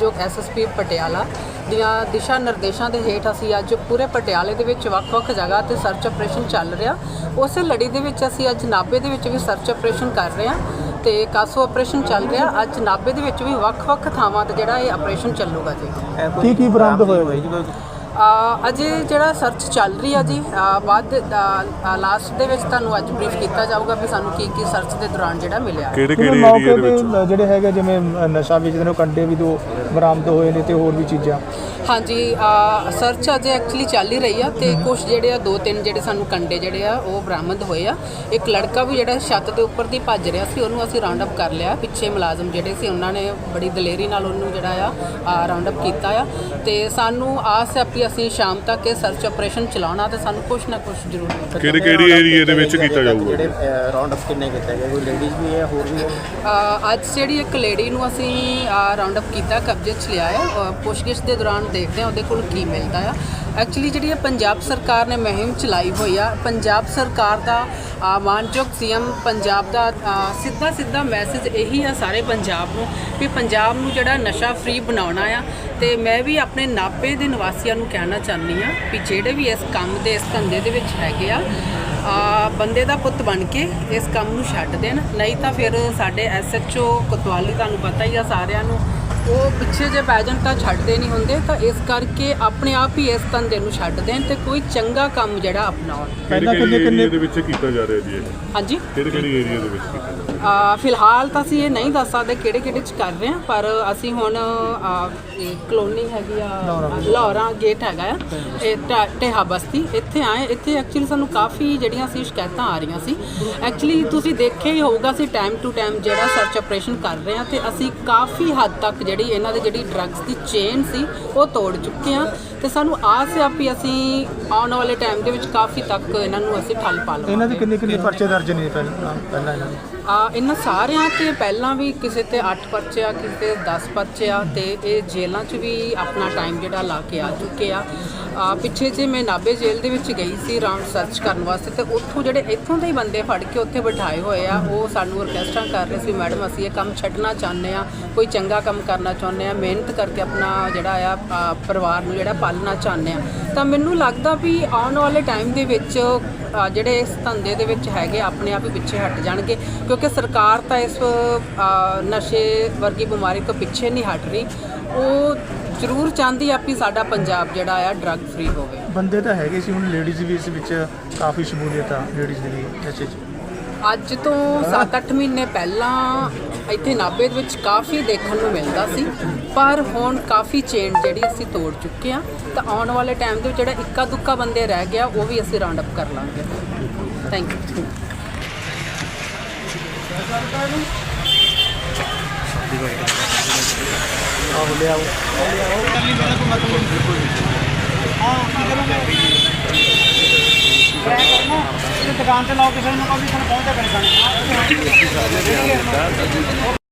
ਮਾਨਯੋਗ ਐਸਐਸਪੀ ਪਟਿਆਲਾ ਦੀਆਂ ਦਿਸ਼ਾ ਨਿਰਦੇਸ਼ਾਂ ਦੇ ਹੇਠ ਅਸੀਂ ਅੱਜ ਪੂਰੇ ਪਟਿਆਲੇ ਦੇ ਵਿੱਚ ਵੱਖ-ਵੱਖ ਜਗ੍ਹਾ ਤੇ ਸਰਚ ਆਪਰੇਸ਼ਨ ਚੱਲ ਰਿਹਾ। ਉਸੇ ਲੜੀ ਦੇ ਵਿੱਚ ਅਸੀਂ ਅੱਜ ਨਾਭੇ ਦੇ ਵਿੱਚ ਵੀ ਸਰਚ ਆਪਰੇਸ਼ਨ ਕਰ ਰਹੇ ਹਾਂ ਤੇ ਕਾਸੋ ਆਪਰੇਸ਼ਨ ਚੱਲ ਰਿਹਾ। ਅੱਜ ਨਾਭੇ ਦੇ ਵਿੱਚ ਵੀ ਵੱਖ-ਵੱਖ ਥਾਵਾਂ ਤੇ ਜਿਹੜਾ ਇਹ ਆਪਰੇਸ਼ਨ ਚੱਲੂਗਾ ਜੀ। ਕੀ ਕੀ ਬਰਾਮਦ ਹੋਇਆ ਜੀ? ਅ, ਅਜੇ ਜਿਹੜਾ ਸਰਚ ਚੱਲ ਰਹੀ ਆ ਜੀ ਬਾਅਦ ਲਾਸਟ ਦੇ ਵਿੱਚ ਤੁਹਾਨੂੰ ਅੱਜ ਬਰੀਫ ਕੀਤਾ ਜਾਊਗਾ ਵੀ ਸਾਨੂੰ ਕੀ ਕੀ ਸਰਚ ਦੇ ਦੌਰਾਨ ਜਿਹੜਾ ਮਿਲਿਆ। ਕਿਹੜੇ ਕਿਹੜੇ ਏਰੀਆ ਦੇ ਵਿੱਚ? ਜਿਹੜੇ ਹੈਗੇ ਜਿਵੇਂ ਨਸ਼ਾ ਵੇਚਦੇ ਨੇ ਕੰਡੇ ਵੀ ਦੋ ਬਰਾਮਦ ਹੋਏ ਨੇ ਤੇ ਹੋਰ ਵੀ ਚੀਜ਼ਾਂ। ਹਾਂਜੀ ਸਰਚ ਅਜੇ ਐਕਚੁਅਲੀ ਚੱਲ ਹੀ ਰਹੀ ਆ ਤੇ ਕੁਝ ਜਿਹੜੇ ਆ ਦੋ ਤਿੰਨ ਜਿਹੜੇ ਸਾਨੂੰ ਕੰਡੇ ਜਿਹੜੇ ਆ ਉਹ ਬਰਾਮਦ ਹੋਏ ਆ। ਇੱਕ ਲੜਕਾ ਵੀ ਜਿਹੜਾ ਛੱਤ ਦੇ ਉੱਪਰ ਦੀ ਭੱਜ ਰਿਹਾ ਸੀ ਉਹਨੂੰ ਅਸੀਂ ਰਾਉਂਡ ਅਪ ਕਰ ਲਿਆ। ਪਿੱਛੇ ਮੁਲਾਜ਼ਮ ਜਿਹੜੇ ਸੀ ਉਹਨਾਂ ਨੇ ਬੜੀ ਦਲੇਰੀ ਨਾਲ ਉਹਨੂੰ ਜਿਹੜਾ ਆ ਰਾਉਂਡ ਅਪ ਕੀਤਾ ਆ। ਤੇ ਸਾਨੂੰ ਆਸ ਹੈ ਵੀ ਅਸੀਂ ਸ਼ਾਮ ਤੱਕ ਇਹ ਸਰਚ ਆਪਰੇਸ਼ਨ ਚਲਾਉਣਾ ਤੇ ਸਾਨੂੰ ਕੁਝ ਨਾ ਕੁਝ ਜ਼ਰੂਰ। ਕਿਹੜੇ ਕਿਹੜੇ ਏਰੀਆ ਦੇ ਵਿੱਚ ਕੀਤਾ ਜਾਊਗਾ ਜਿਹੜੇ ਰਾਉਂਡ ਅਪ ਕਿੰਨੇ ਕੀਤੇ ਗਏ? ਕੋਈ ਲੇਡੀਜ਼ ਵੀ ਹੈ ਹੋਰ ਵੀ ਹੈ? ਅੱਜ ਜਿਹੜੀ ਇੱਕ ਲੇਡੀ ਨੂੰ ਅਸੀਂ ਰਾਉਂਡ ਅਪ ਕੀਤਾ ਕਬਜ਼ੇ 'ਚ ਲਿਆ ਹੈ ਪੁੱਛਗਿੱਛ ਦੇ ਦੌਰਾਨ ਦੇਖਦੇ ਹਾਂ ਉਹਦੇ ਕੋਲ ਕੀ ਮਿਲਦਾ ਆ। ਐਕਚੁਅਲੀ ਜਿਹੜੀ ਇਹ ਪੰਜਾਬ ਸਰਕਾਰ ਨੇ ਮੁਹਿੰਮ ਚਲਾਈ ਹੋਈ ਆ ਪੰਜਾਬ ਸਰਕਾਰ ਦਾ ਅ, ਮਾਨਯੋਗ ਸੀਐਮ ਪੰਜਾਬ ਦਾ ਸਿੱਧਾ ਸਿੱਧਾ ਮੈਸੇਜ ਇਹੀ ਆ ਸਾਰੇ ਪੰਜਾਬ ਨੂੰ ਵੀ ਪੰਜਾਬ ਨੂੰ ਜਿਹੜਾ ਨਸ਼ਾ ਫ੍ਰੀ ਬਣਾਉਣਾ ਆ। ਤੇ ਮੈਂ ਵੀ ਆਪਣੇ ਨਾਭੇ ਦੇ ਨਿਵਾਸੀਆਂ ਨੂੰ ਕਹਿਣਾ ਚਾਹੁੰਦੀ ਆ ਵੀ ਜਿਹੜੇ ਵੀ ਇਸ ਕੰਮ ਦੇ ਇਸ ਧੰਦੇ ਦੇ ਵਿੱਚ ਹੈਗੇ ਆ ਆ ਬੰਦੇ ਦਾ ਪੁੱਤ ਬਣ ਕੇ ਇਸ ਕੰਮ ਨੂੰ ਛੱਡ ਦੇਣ। ਨਹੀਂ ਤਾਂ ਫਿਰ ਸਾਡੇ ਐਸਐਚਓ ਕੋਤਵਾਲੀ ਤੁਹਾਨੂੰ ਪਤਾ ਹੀ ਆ ਸਾਰਿਆਂ ਨੂੰ ਉਹ ਪਿੱਛੇ ਜੇ ਪੈ ਜਾਣ ਤਾਂ ਛੱਡਦੇ ਨਹੀਂ ਹੁੰਦੇ ਤਾਂ ਇਸ ਕਰਕੇ ਆਪਣੇ ਆਪ ਹੀ ਇਸ ਧੰਦੇ ਨੂੰ ਛੱਡ ਦੇਣ ਤੇ ਕੋਈ ਚੰਗਾ ਕੰਮ ਜਿਹੜਾ ਅਪਣਾਉਣ। ਪਹਿਲਾਂ ਕਿਹੜੇ ਕਿੰਨੇ- ਕਿੰਨੇ ਦੇ ਵਿੱਚ ਕੀਤਾ ਜਾ ਰਿਹਾ ਜੀ ਇਹ? ਹਾਂਜੀ? ਕਿਹੜੇ ਕਿਹੜੇ ਏਰੀਆ ਦੇ ਵਿੱਚ ਕੀਤਾ ਜਾ ਰਿਹਾ? ਫਿਲਹਾਲ ਤਾਂ ਅਸੀਂ ਇਹ ਨਹੀਂ ਦੱਸ ਸਕਦੇ ਕਿਹੜੇ ਕਿਹੜੇ ਚ ਕਰ ਰਹੇ ਹਾਂ ਪਰ ਅਸੀਂ ਹੁਣ ਆ, ਕਲੋਨੀ ਹੈਗੀ ਆ ਲਾਹੌਰਾਂ ਗੇਟ ਹੈਗਾ ਆ। ਇਹ ਢੇਹਾ ਬਸਤੀ ਇੱਥੇ ਆਏ ਇੱਥੇ ਐਕਚੁਅਲੀ ਸਾਨੂੰ ਕਾਫੀ ਜਿਹੜੀਆਂ ਸੀ ਸ਼ਿਕਾਇਤਾਂ ਆ ਰਹੀਆਂ ਸੀ। ਐਕਚੁਅਲੀ ਤੁਸੀਂ ਦੇਖਿਆ ਹੀ ਹੋਊਗਾ ਅਸੀਂ ਟਾਈਮ ਟੂ ਟਾਈਮ ਜਿਹੜਾ ਸਰਚ ਆਪਰੇਸ਼ਨ ਕਰ ਰਹੇ ਹਾਂ ਤੇ ਅਸੀਂ ਕਾਫੀ ਹੱਦ ਤੱਕ ਜਿਹੜੀ ਇਹਨਾਂ ਦੇ ਜਿਹੜੀ ਡਰੱਗਸ ਦੀ ਚੇਨ ਸੀ ਉਹ ਤੋੜ ਚੁੱਕੇ ਹਾਂ। ਤੇ ਸਾਨੂੰ ਆਸ ਹੈ ਵੀ ਅਸੀਂ ਆਉਣ ਵਾਲੇ ਟਾਈਮ ਦੇ ਵਿੱਚ ਕਾਫੀ ਤੱਕ ਇਹਨਾਂ ਨੂੰ ਅਸੀਂ ਠੱਲ ਪਾ ਲਵਾਂਗੇ। ਇਹਨਾਂ ਦੇ ਕਿੰਨੇ ਕਿੰਨੇ ਪਰਚੇ ਦਰਜ ਨੇ ਪਹਿਲਾਂ ਪਹਿਲਾਂ ਇਹਨਾਂ ਦੇ? ਆ ਇਹਨਾਂ ਸਾਰਿਆਂ ਤੇ ਪਹਿਲਾਂ ਵੀ ਕਿਸੇ ਤੇ 8 ਪਰਚੇ ਆ ਕਿਸੇ ਤੇ 10 ਪਰਚੇ ਆ ਤੇ ਇਹ ਜੇਲ੍ਹਾਂ 'ਚ ਵੀ ਆਪਣਾ ਟਾਈਮ ਜਿਹੜਾ ਲਾ ਕੇ ਆ ਚੁੱਕੇ ਆ। ਆ ਪਿੱਛੇ ਜੇ ਮੈਂ ਨਾਭੇ ਜੇਲ੍ਹ ਦੇ ਵਿੱਚ ਗਈ ਸੀ ਰਾਉਂਡ ਸਰਚ ਕਰਨ ਵਾਸਤੇ ਤੇ ਉੱਥੋਂ ਜਿਹੜੇ ਇੱਥੋਂ ਦੇ ਹੀ ਬੰਦੇ ਫੜ ਕੇ ਉੱਥੇ ਬਿਠਾਏ ਹੋਏ ਆ ਉਹ ਸਾਨੂੰ ਰਿਕਵੈਸਟਾਂ ਕਰ ਰਹੇ ਸੀ ਮੈਡਮ ਅਸੀਂ ਇਹ ਕੰਮ ਛੱਡਣਾ ਚਾਹੁੰਦੇ ਆ ਕੋਈ ਚੰਗਾ ਕੰਮ ਕਰਨਾ ਚਾਹੁੰਦੇ ਆ ਮਿਹਨਤ ਕਰਕੇ ਆਪਣਾ ਜਿਹੜਾ ਆ, ਪਰਿਵਾਰ ਨੂੰ ਜਿਹੜਾ ਪਾਲਣਾ ਚਾਹੁੰਦੇ ਆ ਤਾਂ ਮੈਨੂੰ ਲੱਗਦਾ ਵੀ ਆਉਣ ਵਾਲੇ ਟਾਈਮ ਦੇ ਵਿੱਚ ਜਿਹੜੇ ਇਸ ਧੰਦੇ ਦੇ ਵਿੱਚ ਹੈਗੇ ਆਪਣੇ ਆਪ ਹੀ ਪਿੱਛੇ ਹਟ ਜਾਣਗੇ। ਕਿਉਂਕਿ ਸਰਕਾਰ ਤਾਂ ਇਸ ਨਸ਼ੇ ਵਰਗੀ ਬਿਮਾਰੀ ਤੋਂ ਪਿੱਛੇ ਨਹੀਂ ਹਟ ਰਹੀ। ਉਹ ਜ਼ਰੂਰ ਚਾਹੁੰਦੀ ਆ ਵੀ ਸਾਡਾ ਪੰਜਾਬ ਜਿਹੜਾ ਆ ਡਰੱਗ ਫ੍ਰੀ ਹੋਵੇ। ਬੰਦੇ ਤਾਂ ਹੈਗੇ ਸੀ, ਹੁਣ ਲੇਡੀਜ਼ ਵੀ ਇਸ ਵਿੱਚ ਕਾਫੀ ਸ਼ਮੂਲੀਅਤ ਆ ਲੇਡੀਜ਼ ਦੇ ਵੀ ਨਸ਼ੇ 'ਚ। ਅੱਜ ਤੋਂ 7-8 ਮਹੀਨੇ ਪਹਿਲਾਂ ਇੱਥੇ ਨਾਭੇ ਦੇ ਵਿੱਚ ਕਾਫੀ ਦੇਖਣ ਨੂੰ ਮਿਲਦਾ ਸੀ, ਪਰ ਹੁਣ ਕਾਫੀ ਚੇਨ ਜਿਹੜੀ ਅਸੀਂ ਤੋੜ ਚੁੱਕੇ ਆ ਤਾਂ ਆਉਣ ਵਾਲੇ ਟਾਈਮ ਦੇ ਵਿੱਚ ਜਿਹੜਾ ਇੱਕਾ ਦੁੱਕਾ ਬੰਦੇ ਰਹਿ ਗਿਆ, ਉਹ ਵੀ ਅਸੀਂ ਰਾਉਂਡ ਅਪ ਕਰ ਲਾਂਗੇ। ਥੈਂਕ ਯੂ ਆਹੋ ਲਿਆਓ ਦੁਕਾਨ ਤੇ ਲਾਓ ਕਿਸੇ ਨੂੰ ਕੋਈ ਵੀ ਤੁਹਾਨੂੰ ਪਹੁੰਚਦਾ ਕਰੇ ਸਾਨੂੰ